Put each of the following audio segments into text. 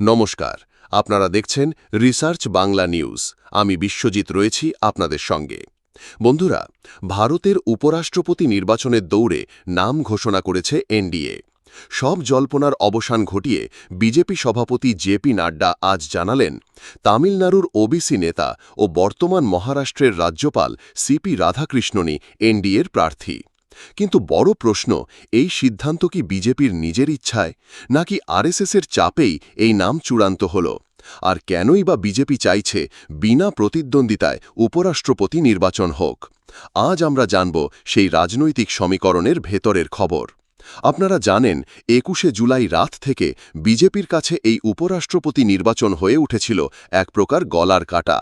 নমস্কার, আপনারা দেখছেন রিসার্চ বাংলা নিউজ। আমি বিশ্বজিৎ রয়েছি আপনাদের সঙ্গে। বন্ধুরা, ভারতের উপরাষ্ট্রপতি নির্বাচনের দৌড়ে নাম ঘোষণা করেছে এনডিএ। সব জল্পনার অবসান ঘটিয়ে বিজেপি সভাপতি জেপি নাড্ডা আজ জানালেন, তামিলনাড়ুর ওবিসি নেতা ও বর্তমান মহারাষ্ট্রের রাজ্যপাল সিপি রাধাকৃষ্ণনই এনডিএর প্রার্থী। কিন্তু বড় প্রশ্ন, এই সিদ্ধান্ত কি বিজেপির নিজের ইচ্ছায়, নাকি আরএসএসের চাপেই এই নাম চূড়ান্ত হল? আর কেনই বা বিজেপি চাইছে বিনা প্রতিদ্বন্দ্বিতায় উপরাষ্ট্রপতি নির্বাচন হোক? আজ আমরা জানব সেই রাজনৈতিক সমীকরণের ভেতরের খবর। আপনারা জানেন, একুশে জুলাই রাত থেকে বিজেপির কাছে এই উপরাষ্ট্রপতি নির্বাচন হয়ে উঠেছিল এক প্রকার গলার কাটা।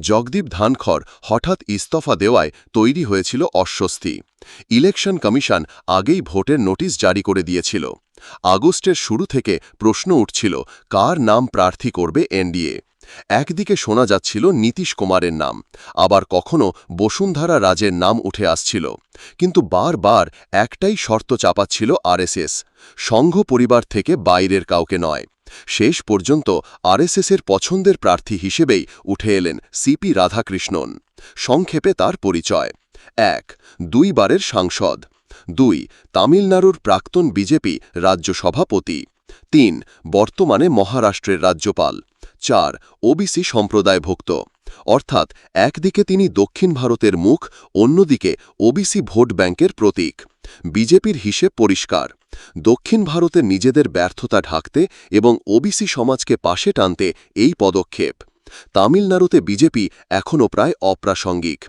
জগদীপ ধানখর হঠাৎ ইস্তফা দেওয়ায় তৈরি হয়েছিল অস্বস্তি। ইলেকশন কমিশন আগেই ভোটের নোটিশ জারি করে দিয়েছিল। আগস্টের শুরু থেকে প্রশ্ন উঠছিল, কার নাম প্রার্থী করবে এনডিএ? একদিকে শোনা যাচ্ছিল নীতিশ কুমারের নাম, আবার কখনো বসুন্ধরা রাজের নাম উঠে আসছিল। কিন্তু বারবার একটাই শর্ত চাপাচ্ছিল আরএসএস, সংঘ পরিবার থেকে বাইরের কাউকে নয়। শেষ পর্যন্ত আরএসএসের পছন্দের প্রার্থী হিসেবেই উঠে এলেন সিপি রাধাকৃষ্ণন। সংক্ষেপে তার পরিচয়। এক, দুইবারের সাংসদ। দুই, তামিলনাড়ুর প্রাক্তন বিজেপি রাজ্য সভাপতি। তিন, বর্তমানে মহারাষ্ট্রের রাজ্যপাল। চার, ওবিসি সম্প্রদায়ভুক্ত। অর্থাৎ একদিকে তিনি দক্ষিণ ভারতের মুখ, অন্যদিকে ওবিসি ভোট ব্যাংকের প্রতীক। বিজেপির হিসেব পরিষ্কার। দক্ষিণ ভারতের নিজেদের ব্যর্থতা ঢাকতে এবং ওবিসি সমাজকে পাশে টানতে এই পদক্ষেপ। তামিলনাড়ুতে বিজেপি এখনও প্রায় অপ্রাসঙ্গিক।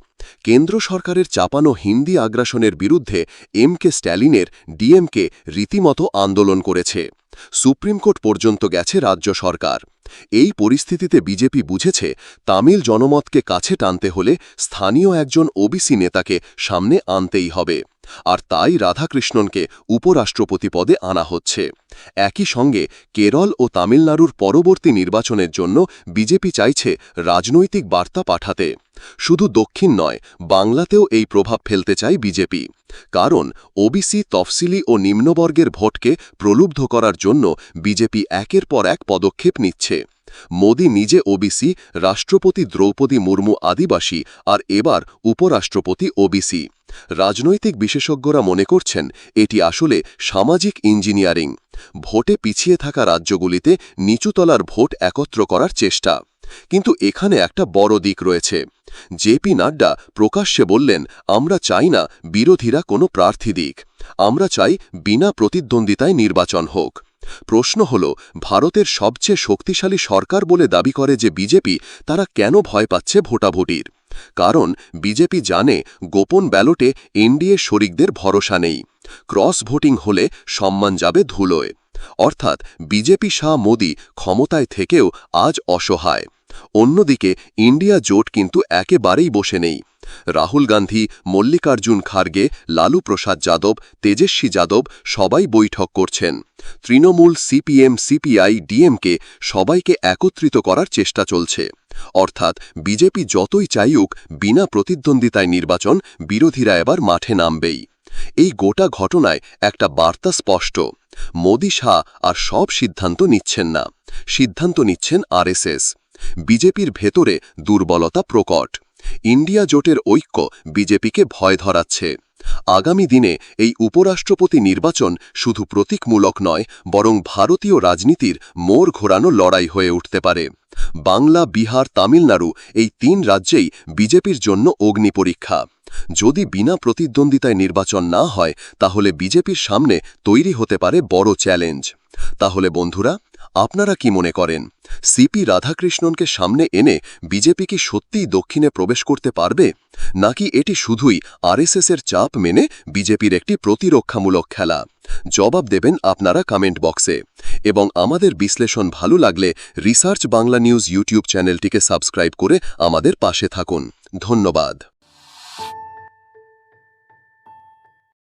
কেন্দ্র সরকারের চাপানো হিন্দি আগ্রাসনের বিরুদ্ধে এম কে স্ট্যালিনের ডিএমকে রীতিমতো আন্দোলন করেছে। সুপ্রিম কোর্ট পর্যন্ত গেছে রাজ্য সরকার। এই পরিস্থিতিতে বিজেপি বুঝেছে, তামিল জনমতকে কাছে টানতে হলে স্থানীয় একজন ওবিসি নেতাকে সামনে আনতেই হবে। আর তাই রাধাকৃষ্ণনকে উপরাষ্ট্রপতি পদে আনা হচ্ছে। একই সঙ্গে কেরল ও তামিলনাড়ুর পরবর্তী নির্বাচনের জন্য বিজেপি চাইছে রাজনৈতিক বার্তা পাঠাতে। শুধু দক্ষিণ নয়, বাংলাতেও এই প্রভাব ফেলতে চায় বিজেপি। কারণ ওবিসি তফসিলি ও নিম্নবর্গের ভোটকে প্রলুব্ধ করার জন্য বিজেপি একের পর এক পদক্ষেপ নিচ্ছে। মোদি নিজে ওবিসি রাষ্ট্রপতি দ্রৌপদী মুর্মু আদিবাসী আর এবার উপরাষ্ট্রপতি ওবিসি রাজনৈতিক বিশেষজ্ঞরা মনে করছেন এটি আসলে সামাজিক ইঞ্জিনিয়ারিং। ভোটে পিছিয়ে থাকা রাজ্যগুলিতে নিচুতলার ভোট একত্র করার চেষ্টা। কিন্তু এখানে একটা বড় দিক রয়েছে। জেপি নাড্ডা প্রকাশ্যে বললেন, আমরা চাই না বিরোধীরা কোনো প্রার্থী দিক। আমরা চাই বিনা প্রতিদ্বন্দ্বিতায় নির্বাচন হোক। প্রশ্ন হল, ভারতের সবচেয়ে শক্তিশালী সরকার বলে দাবি করে যে বিজেপি, তারা কেন ভয় পাচ্ছে ভোটাভুটির? কারণ, বিজেপি জানে গোপন ব্যালটে এনডিএ শরিকদের ভরসা নেই। ক্রস ভোটিং হলে সম্মান যাবে ধুলোয়। অর্থাৎ বিজেপি শাহ মোদী ক্ষমতায় থেকেও আজ অসহায়। অন্যদিকে ইন্ডিয়া জোট কিন্তু একেবারেই বসে নেই। রাহুল গান্ধী, মল্লিকার্জুন খার্গে, লালু প্রসাদ যাদব, তেজস্বী যাদব সবাই বৈঠক করছেন। তৃণমূল সিপিএম, সিপিআই, ডিএমকে সবাইকে একত্রিত করার চেষ্টা চলছে। অর্থাৎ বিজেপি যতই চাইুক বিনা প্রতিদ্বন্দ্বিতায় নির্বাচন বিরোধীরা এবার মাঠে নামবেই। এই গোটা ঘটনায় একটা বার্তা স্পষ্ট। মোদি শাহ আর সব সিদ্ধান্ত নিচ্ছেন না। সিদ্ধান্ত নিচ্ছেন আরএসএস। বিজেপির ভেতরে দুর্বলতা প্রকট। ইন্ডিয়া জোটের ঐক্য বিজেপিকে ভয় ধরাচ্ছে। আগামী দিনে এই উপরাষ্ট্রপতি নির্বাচন শুধু প্রতীকমূলক নয়, বরং ভারতীয় রাজনীতির মোড় ঘোরানো লড়াই হয়ে উঠতে পারে। বাংলা, বিহার, তামিলনাড়ু এই তিন রাজ্যেই বিজেপির জন্য অগ্নি পরীক্ষা যদি বিনা প্রতিদ্বন্দ্বিতায় নির্বাচন না হয়, তাহলে বিজেপির সামনে তৈরি হতে পারে বড় চ্যালেঞ্জ। তাহলে বন্ধুরা, আপনারা কি মনে করেন, সিপি রাধাকৃষ্ণনকে সামনে এনে বিজেপি কি সত্যিই দক্ষিণে প্রবেশ করতে পারবে? নাকি এটি শুধুই আরএসএসের চাপ মেনে বিজেপির একটি প্রতিরক্ষামূলক খেলা? জবাব দেবেন আপনারা কমেন্ট বক্সে। এবং আমাদের বিশ্লেষণ ভালো লাগলে রিসার্চ বাংলা নিউজ ইউটিউব চ্যানেলটিকে সাবস্ক্রাইব করে আমাদের পাশে থাকুন। ধন্যবাদ।